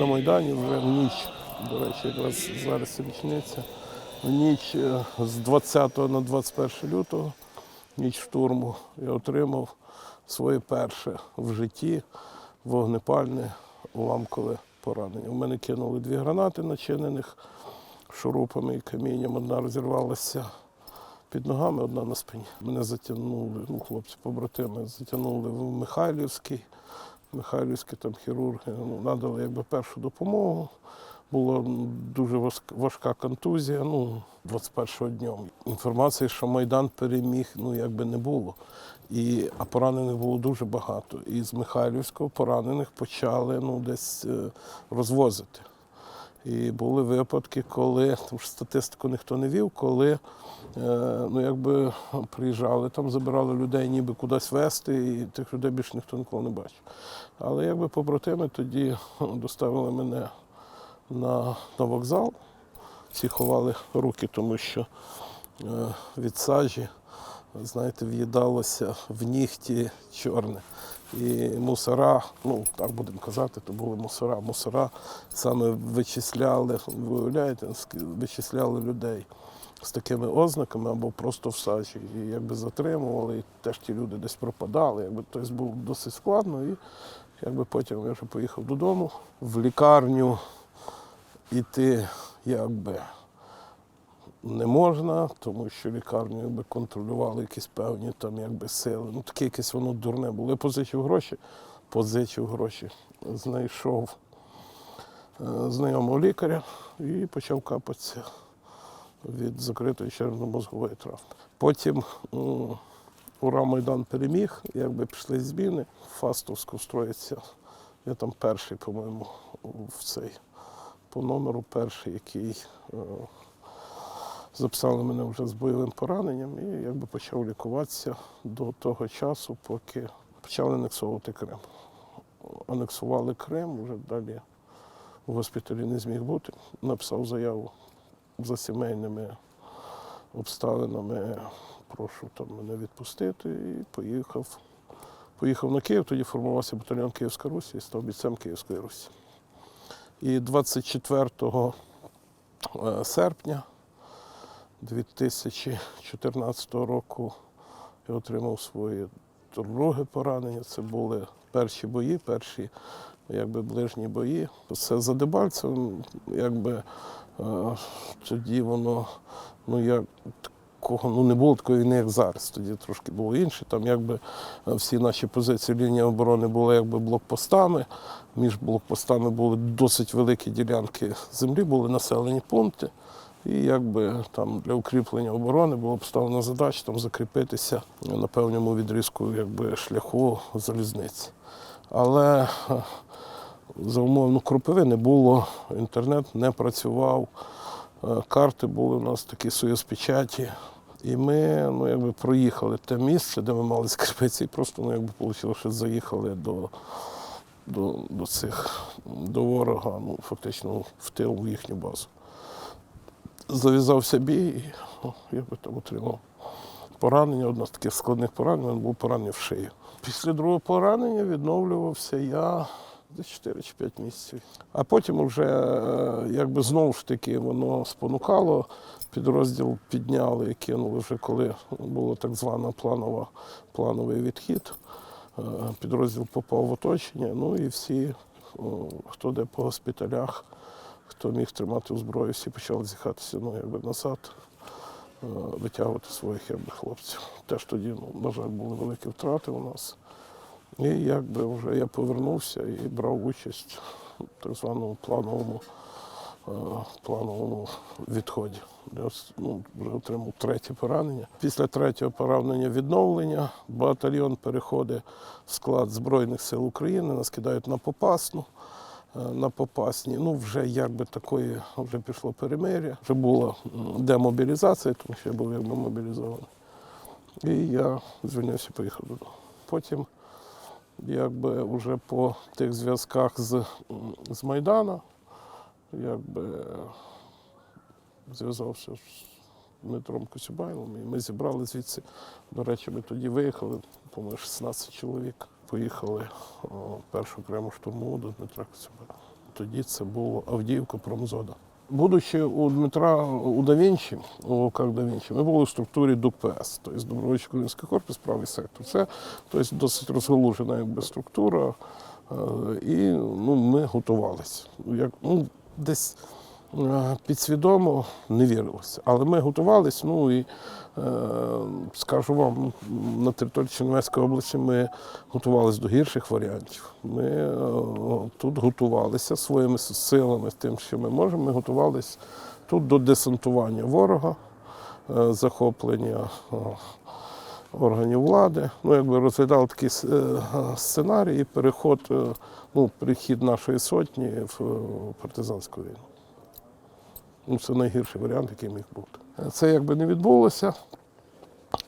на Майдані вже в ніч, до речі, якраз зараз річниця. В ніч е, з 20 на 21 лютого, ніч штурму, я отримав своє перше в житті вогнепальне уламкове поранення. У мене кинули дві гранати начинених шурупами і камінням. Одна розірвалася під ногами, одна на спині. Мене затягнули, ну, хлопці побратими, затягнули в Михайлівський. Михайлівські там хірурги ну, надали якби першу допомогу. Була дуже важка контузія. Ну, 21-го днем. Інформації, що Майдан переміг, ну якби не було. І, а поранених було дуже багато. І з Михайлівського поранених почали ну, десь е, розвозити. І були випадки, коли тому що статистику ніхто не вів, коли е, ну, якби приїжджали там, забирали людей, ніби кудись вести, і тих людей більше ніхто ніколи не бачив. Але якби побратими тоді доставили мене на, на вокзал, всі ховали руки, тому що е, від сажі, знаєте, в'їдалося в нігті чорне. І мусора, ну так будемо казати, то були мусора. Мусора саме вичисляли, ви уявляєте, ск- вичисляли людей з такими ознаками або просто в сажі. І якби затримували, і теж ті люди десь пропадали. Якби тобто було досить складно. І якби потім я вже поїхав додому в лікарню іти якби не можна, тому що лікарню якби контролювали якісь певні там якби сили. Ну таке якесь воно дурне було. Я позичив гроші, позичив гроші, знайшов е, знайомого лікаря і почав капатися від закритої червно-мозгової травми. Потім Ура Майдан переміг, якби пішли зміни. Фастовську строїться. Я там перший, по-моєму, в цей по номеру перший, який е, записали мене вже з бойовим пораненням і якби почав лікуватися до того часу, поки почали анексовувати Крим. Анексували Крим, вже далі у госпіталі не зміг бути. Написав заяву за сімейними обставинами, прошу там мене відпустити і поїхав. Поїхав на Київ, тоді формувався батальйон Київська Русь і став бійцем Київської Русі. І 24 е, серпня 2014 року я отримав своє друге поранення. Це були перші бої, перші якби, ближні бої. Це за Дебальцем, якби е, тоді воно, ну як такого, ну не було такої війни, як зараз. Тоді трошки було інше. Там якби е, всі наші позиції лінії оборони були якби блокпостами. Між блокпостами були досить великі ділянки землі, були населені пункти. І якби там для укріплення оборони було поставлено задача там закріпитися на певному відрізку якби, шляху залізниці. Але за умов ну, кропиви не було, інтернет не працював, е, карти були у нас такі союзпечаті. І ми ну, якби, проїхали те місце, де ми мали скріпитися, і просто ну, якби, вийшло, що заїхали до, до, до цих до ворога, ну, фактично в тил в їхню базу. Зав'язався бій, і я би там отримав поранення. Одне з таких складних поранень, він був поранений в шию. Після другого поранення відновлювався я десь 4 чи 5 місяців. А потім вже е, якби знову ж таки воно спонукало. Підрозділ підняли і кинули вже коли було так звана планова, плановий відхід. Е, Підрозділ попав в оточення. Ну і всі, хто де по госпіталях, хто міг тримати зброю, всі почали з'їхатися ну, якби назад, е, витягувати своїх якби, хлопців. Теж тоді, ну, на жаль, були великі втрати у нас. І якби вже я повернувся і брав участь в так званому плановому, е, плановому відході. Я ну, вже отримав третє поранення. Після третього поранення відновлення батальйон переходить в склад Збройних сил України, нас кидають на Попасну. Е, На Попасні, ну вже якби такої, вже пішло перемир'я, вже була демобілізація, тому що я був якби мобілізований. І я звільнився, поїхав додому. Потім якби вже по тих зв'язках з, з Майдана, якби зв'язався з Дмитром Косюбайлом, і ми зібрали звідси. До речі, ми тоді виїхали, по-моєму, 16 чоловік. Поїхали першу окрему штурмову до Дмитра Косюбайла. тоді це було Авдіївка промзода. Будучи у Дмитра у Да Вінчі, у ОК Да Вінчі, ми були в структурі ДУКПС, тобто Добровольчий український корпус, правий сектор. Це тобто, досить розгалужена якби, структура. Е, І ну, ми готувалися. Як, ну, десь підсвідомо не вірилося. Але ми готувалися, ну і е, скажу вам, на території Чернівецької області ми готувалися до гірших варіантів. Ми е, тут готувалися своїми силами, тим, що ми можемо. Ми готувалися тут до десантування ворога, е, захоплення. е, органів влади. Ну, якби розглядали такий е, сценарій, переход, е, ну, перехід нашої сотні в е, партизанську війну. Ну, це найгірший варіант, який міг бути. Це якби не відбулося.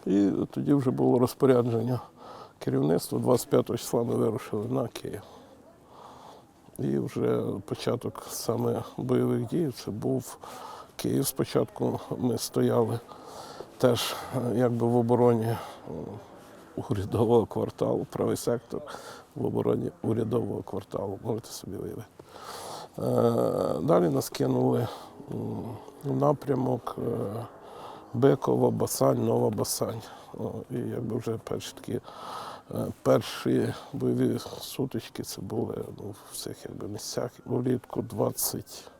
І тоді вже було розпорядження керівництва. 25 числа ми вирушили на Київ. І вже початок саме бойових дій це був Київ. Спочатку ми стояли теж якби в обороні урядового кварталу, правий сектор в обороні урядового кварталу, можете собі уявити. Е, Далі нас кинули в напрямок е, Бекова, Басань, Нова Басань. І якби вже перші такі е, перші бойові сутички це були ну, в цих якби, місцях. Влітку 20,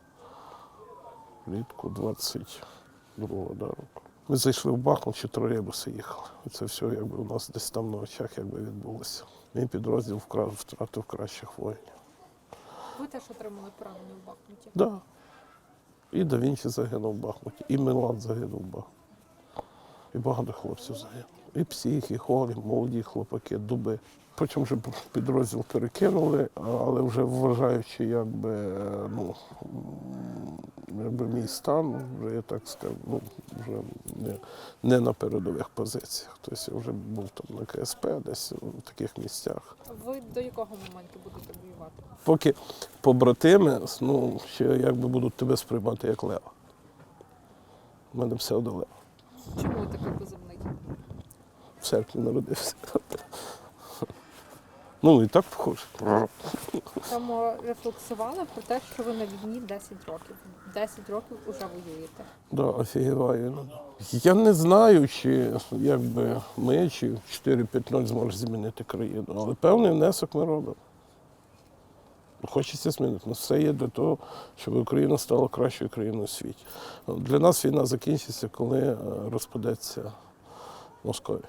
влітку 22 да, року. Ми зайшли в Бахмут, чи тролейбуси їхали. Це все якби у нас десь там на очах якби відбулося. Мій підрозділ втратив кращих воїнів. Ви теж отримали поранення в Бахмуті. Да. І Да Вінчі загинув в Бахмуті, і Милан загинув в Бахмуті. І багато хлопців загинуло. І псих, і хорі, молоді хлопаки, дуби. Потім вже підрозділ перекинули, але вже вважаючи, якби, ну, якби мій стан, вже я так скажу, ну, вже не, не на передових позиціях. Тобто я вже був там на КСП, десь в таких місцях. Ви до якого моменту будете воювати? Поки побратими, ну, ще якби будуть тебе сприймати як лева. У мене псевдолева. Чому ви такий позивний? В серпні народився. Ну і так похоже. Там рефлексували про те, що ви на війні 10 років. 10 років уже воюєте. Да, офігіваю. ну. Я не знаю, чи якби ми, чи 4-5-0 зможемо змінити країну, але певний внесок ми робимо. Хочеться змінити. Ну, все є для того, щоб Україна стала кращою країною у світі. Для нас війна закінчиться, коли е, розпадеться Московія.